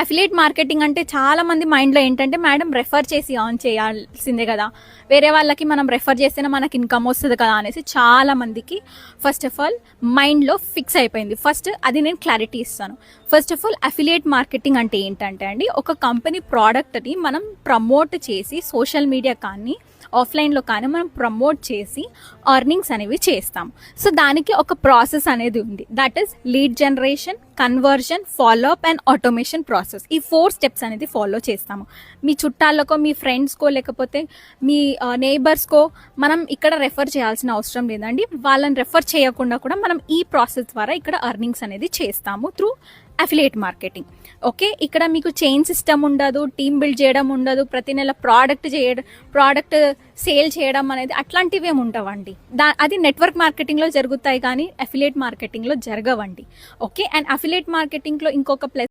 Affiliate marketing అంటే చాలా మంది మైండ్లో ఏంటంటే మేడం రెఫర్ చేసి ఆన్ చేయాల్సిందే కదా. వేరే వాళ్ళకి మనం రెఫర్ చేస్తేనే మనకి ఇన్కమ్ వస్తుంది కదా అనేసి చాలా మందికి ఫస్ట్ ఆఫ్ ఆల్ మైండ్లో ఫిక్స్ అయిపోయింది. ఫస్ట్ అది నేను క్లారిటీ ఇస్తాను. First of all affiliate marketing అంటే ఏంటంటే అండి ఒక కంపెనీ ప్రోడక్ట్ని మనం ప్రమోట్ చేసి సోషల్ మీడియా కానీ ఆఫ్లైన్లో కానీ మనం ప్రమోట్ చేసి అర్నింగ్స్ అనేవి చేస్తాం. సో దానికి ఒక ప్రాసెస్ అనేది ఉంది. That is lead generation conversion follow up and automation process ఈ ఫోర్ స్టెప్స్ అనేది ఫాలో చేస్తాము. మీ చుట్టాలకో మీ ఫ్రెండ్స్కో లేకపోతే మీ నేబర్స్కో మనం ఇక్కడ రెఫర్ చేయాల్సిన అవసరం లేదండి. వాళ్ళని రెఫర్ చేయకుండా కూడా మనం ఈ ప్రాసెస్ ద్వారా ఇక్కడ అర్నింగ్స్ అనేది చేస్తాము త్రూ అఫిలియేట్ మార్కెటింగ్ ఓకే ఇక్కడ మీకు చైన్ సిస్టమ్ ఉండదు టీమ్ బిల్డ్ చేయడం ఉండదు ప్రతి నెల ప్రోడక్ట్ చేయడం ప్రోడక్ట్ సేల్ చేయడం అనేది అట్లాంటివి ఏమి ఉండవండి. దా అది నెట్వర్క్ మార్కెటింగ్లో జరుగుతాయి కానీ అఫిలియేట్ మార్కెటింగ్లో జరగవండి. ఓకే అండ్ అఫిలియేట్ మార్కెటింగ్లో ఇంకొక ప్లస్